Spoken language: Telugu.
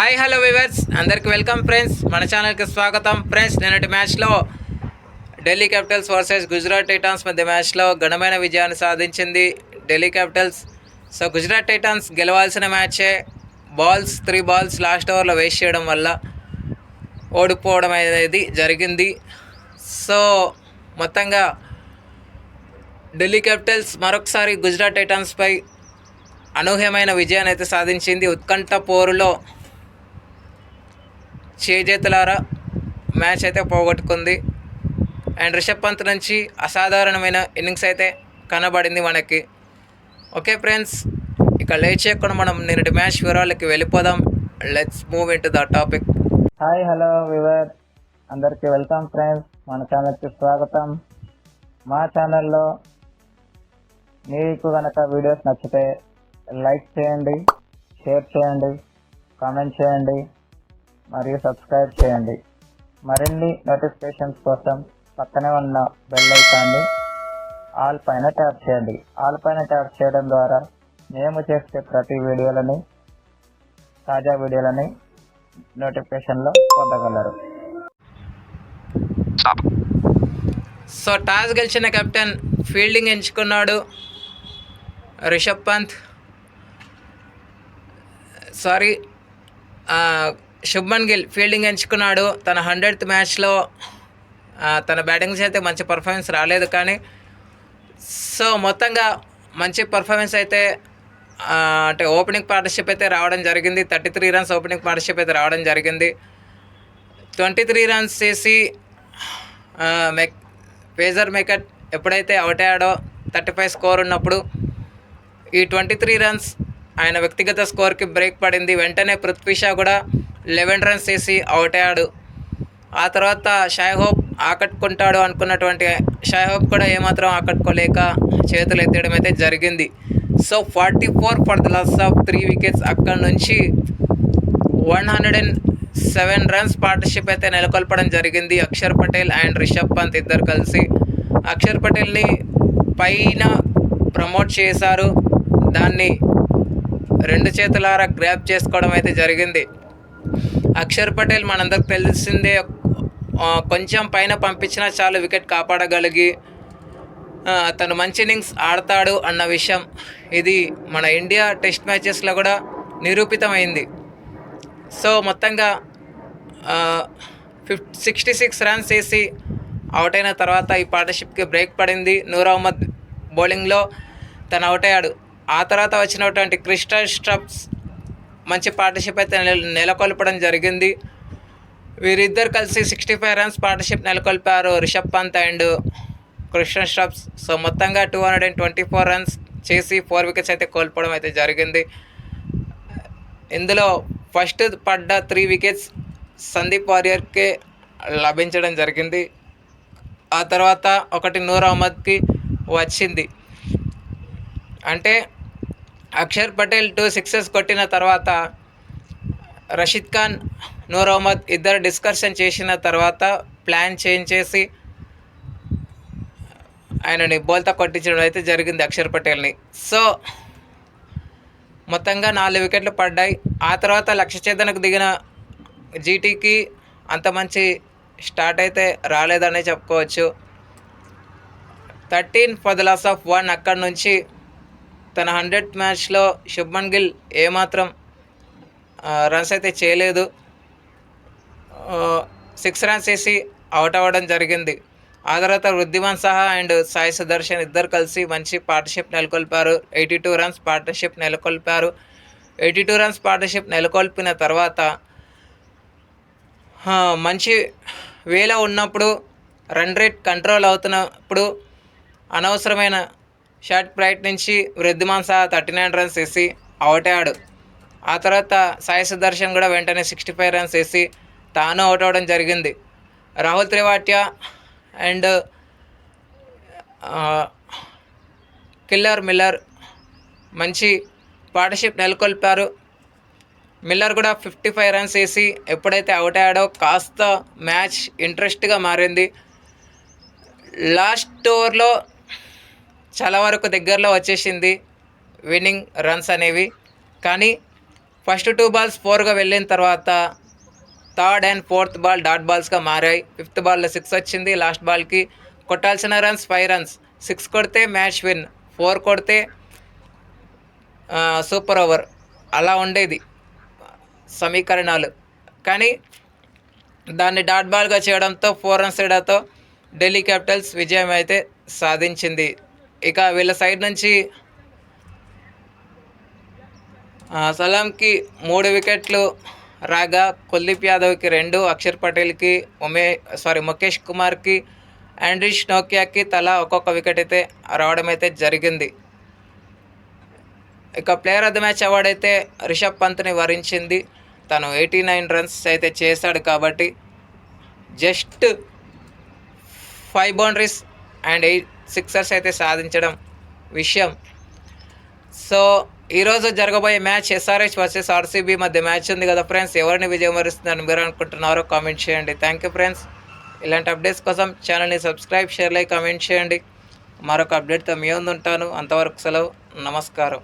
హాయ్ హలో వివర్స్ అందరికి వెల్కమ్ ఫ్రెండ్స్ మన ఛానల్కి స్వాగతం. ఫ్రెండ్స్ నిన్నటి మ్యాచ్లో Delhi Capitals versus Gujarat Titans మధ్య మ్యాచ్లో ఘనమైన విజయాన్ని సాధించింది Delhi Capitals so Gujarat Titans గెలవాల్సిన మ్యాచే బాల్స్ త్రీ బాల్స్ లాస్ట్ ఓవర్లో వేస్ట్ చేయడం వల్ల ఓడిపోవడం అనేది జరిగింది. సో మొత్తంగా ఢిల్లీ క్యాపిటల్స్ మరొకసారి గుజరాత్ టైటాన్స్పై అనూహ్యమైన విజయాన్ని అయితే సాధించింది. ఉత్కంఠ పోరులో చేజేతులారా మ్యాచ్ అయితే పోగొట్టుకుంది. అండ్ రిషబ్ పంత్ నుంచి అసాధారణమైన ఇన్నింగ్స్ అయితే కనబడింది మనకి. ఓకే ఫ్రెండ్స్ ఇక లేట్ చేయకుండా మనం నిన్నటి మ్యాచ్ వివరాలకి వెళ్ళిపోదాం. Let's move into the topic. Hi hello viewer అందరికీ వెల్కమ్ ఫ్రెండ్స్. మన ఛానల్కి స్వాగతం. మా ఛానల్లో మీకు కనుక వీడియోస్ నచ్చితే లైక్ చేయండి షేర్ చేయండి కామెంట్ చేయండి. మరియు సబ్స్క్రైబ్ చేయండి. మరిన్ని నోటిఫికేషన్స్ కోసం పక్కనే ఉన్న బెల్ ఐకాన్ని ఆల్ పైన ట్యాప్ చేయండి. ఆల్ పైన ట్యాప్ చేయడం ద్వారా మేము చేసే ప్రతి వీడియోలని తాజా వీడియోలని నోటిఫికేషన్లో పొందగలరు. సో టాస్ గెలిచిన కెప్టెన్ ఫీల్డింగ్ ఎంచుకున్నాడు. రిషబ్ పంత్. సారీ ఆ, శుభ్మన్ గిల్ ఫీల్డింగ్ ఎంచుకున్నాడు. తన హండ్రెడ్త్ మ్యాచ్లో తన బ్యాటింగ్స్ అయితే మంచి పర్ఫార్మెన్స్ రాలేదు కానీ సో మొత్తంగా మంచి పర్ఫార్మెన్స్ అయితే అంటే ఓపెనింగ్ పార్ట్నర్షిప్ అయితే రావడం జరిగింది. Thirty three runs opening partnership అయితే రావడం జరిగింది. ట్వంటీ త్రీ రన్స్ చేసి మెక్ పేజర్ మేకట్ ఎప్పుడైతే అవుట్ అయ్యాడో థర్టీ ఫైవ్ స్కోర్ ఉన్నప్పుడు ఈ ట్వంటీ త్రీ రన్స్ ఆయన వ్యక్తిగత స్కోర్కి బ్రేక్ పడింది. వెంటనే పృథ్వీ షా కూడా లెవెన్ రన్స్ వేసి అవుట్ అయ్యాడు. ఆ తర్వాత షాయ్హోప్ ఆకట్టుకుంటాడు అనుకున్నటువంటి షాయ్హోప్ కూడా ఏమాత్రం ఆకట్టుకోలేక చేతులు ఎత్తేయడం అయితే జరిగింది. So forty four for the loss of three wickets అక్కడి నుంచి one hundred and seven runs partnership అయితే నెలకొల్పడం జరిగింది. అక్షర్ పటేల్ అండ్ రిషబ్ పంత్ ఇద్దరు కలిసి. అక్షర్ పటేల్ని పైన ప్రమోట్ చేశారు. దాన్ని రెండు చేతులారా గ్రాప్ చేసుకోవడం అయితే జరిగింది. అక్షర్ పటేల్ మనందరికి తెలిసిందే కొంచెం పైన పంపించినా చాలు వికెట్ కాపాడగలిగి తను మంచి ఇన్నింగ్స్ ఆడతాడు అన్న విషయం. ఇది మన ఇండియా టెస్ట్ మ్యాచెస్లో కూడా నిరూపితమైంది. సో మొత్తంగా ఫిఫ్ సిక్స్టీ సిక్స్ రన్స్ వేసి అవుట్ అయిన తర్వాత ఈ పార్ట్నర్షిప్కి బ్రేక్ పడింది. నూర్ అహ్మద్ బౌలింగ్లో తను అవుట్ అయ్యాడు. ఆ తర్వాత వచ్చినటువంటి క్రిస్టల్ స్ట్రప్స్ మంచి పార్ట్నర్షిప్ అయితే నెల నెలకొల్పడం జరిగింది. వీరిద్దరు కలిసి సిక్స్టీ ఫైవ్ రన్స్ పార్ట్నర్షిప్ నెలకొల్పారు. రిషబ్ పంత్ అండ్ కృష్ణ స్ట్రప్స్ సో మొత్తంగా two hundred and twenty four runs చేసి ఫోర్ వికెట్స్ అయితే కోల్పోవడం అయితే జరిగింది. ఇందులో ఫస్ట్ పడ్డ త్రీ వికెట్స్ సందీప్ వారియర్కే లభించడం జరిగింది. ఆ తర్వాత ఒకటి నూర్ అహ్మద్కి వచ్చింది. అంటే అక్షర్ పటేల్ టూ సిక్సెస్ కొట్టిన తర్వాత రషీద్ ఖాన్ నూర్ అహ్మద్ ఇద్దరు డిస్కషన్ చేసిన తర్వాత ప్లాన్ చేంజ్ చేసి ఆయనని బోల్తా కొట్టించడం అయితే జరిగింది అక్షర్ పటేల్ని. సో మొత్తంగా నాలుగు వికెట్లు పడ్డాయి. ఆ తర్వాత లక్ష్య చేతనకు దిగిన జీటీకి అంత మంచి స్టార్ట్ అయితే రాలేదనే చెప్పుకోవచ్చు. Thirteen for the loss of one అక్కడి నుంచి తన హండ్రెడ్ మ్యాచ్లో శుభ్మన్ గిల్ ఏమాత్రం రన్స్ అయితే చేయలేదు. సిక్స్ రన్స్ వేసి అవుట్ అవ్వడం జరిగింది. ఆ తర్వాత వృద్ధిమాన్ సహా అండ్ సాయి సుదర్శన్ ఇద్దరు కలిసి మంచి పార్ట్నర్షిప్ నెలకొల్పారు. ఎయిటీ టూ రన్స్ పార్ట్నర్షిప్ నెలకొల్పారు. ఎయిటీ టూ రన్స్ పార్ట్నర్షిప్ నెలకొల్పిన తర్వాత మంచి వేలో ఉన్నప్పుడు రన్ రేట్ కంట్రోల్ అవుతున్నప్పుడు అనవసరమైన షార్ట్ బ్రైట్ నుంచి Wriddhiman Saha thirty nine runs వేసి అవుట్ అయ్యాడు. ఆ తర్వాత సాయి సుదర్శన్ కూడా వెంటనే సిక్స్టీ ఫైవ్ రన్స్ వేసి తాను అవుట్ అవ్వడం జరిగింది. రాహుల్ త్రివాట్య అండ్ కిల్లర్ మిల్లర్ మంచి పార్ట్నర్షిప్ నెలకొల్పారు. మిల్లర్ కూడా ఫిఫ్టీ ఫైవ్ రన్స్ వేసి ఎప్పుడైతే అవుట్ అయ్యాడో కాస్త మ్యాచ్ ఇంట్రెస్ట్గా మారింది. లాస్ట్ ఓవర్లో చాలా వరకు దగ్గరలో వచ్చేసింది. విన్నింగ్ రన్స్ అనేవి. కానీ ఫస్ట్ టూ బాల్స్ ఫోర్గా వెళ్ళిన తర్వాత third and fourth ball dot బాల్స్గా మారాయి. ఫిఫ్త్ బాల్లో సిక్స్ వచ్చింది. లాస్ట్ బాల్కి కొట్టాల్సిన రన్స్ ఫైవ్ రన్స్ సిక్స్ కొడితే మ్యాచ్ విన్ ఫోర్ కొడితే సూపర్ ఓవర్ అలా ఉండేది సమీకరణాలు. కానీ దాన్ని డాట్ బాల్గా చేయడంతో ఫోర్ రన్స్ తేడాతో ఢిల్లీ క్యాపిటల్స్ విజయం అయితే సాధించింది. ఇక వీళ్ళ సైడ్ నుంచి సలాంకి మూడు వికెట్లు రాగా కుల్దీప్ యాదవ్కి రెండు అక్షర్ పటేల్కి ఉమే సారీ ముఖేష్ కుమార్కి ఆండ్రిష్ నోకియాకి తలా ఒక్కొక్క వికెట్ అయితే రావడం అయితే జరిగింది. ఇక player of the match award అయితే రిషబ్ పంత్ని వరించింది. తను ఎయిటీ నైన్ రన్స్ అయితే చేశాడు కాబట్టి just five boundaries and eight sixers అయితే సాధించడం విషయం. సో ఈరోజు జరగబోయే మ్యాచ్ ఎస్ఆర్హెచ్ వర్సెస్ ఆర్సీబీ మధ్య మ్యాచ్ ఉంది కదా ఫ్రెండ్స్. ఎవరిని విజయం వరిస్తుందని మీరు అనుకుంటున్నారో కామెంట్ చేయండి. థ్యాంక్ యూ ఫ్రెండ్స్ ఇలాంటి అప్డేట్స్ కోసం ఛానల్ని సబ్స్క్రైబ్ షేర్ లైక్ కామెంట్ చేయండి. మరొక అప్డేట్తో మీ ముందు ఉంటాను అంతవరకు సెలవు. నమస్కారం.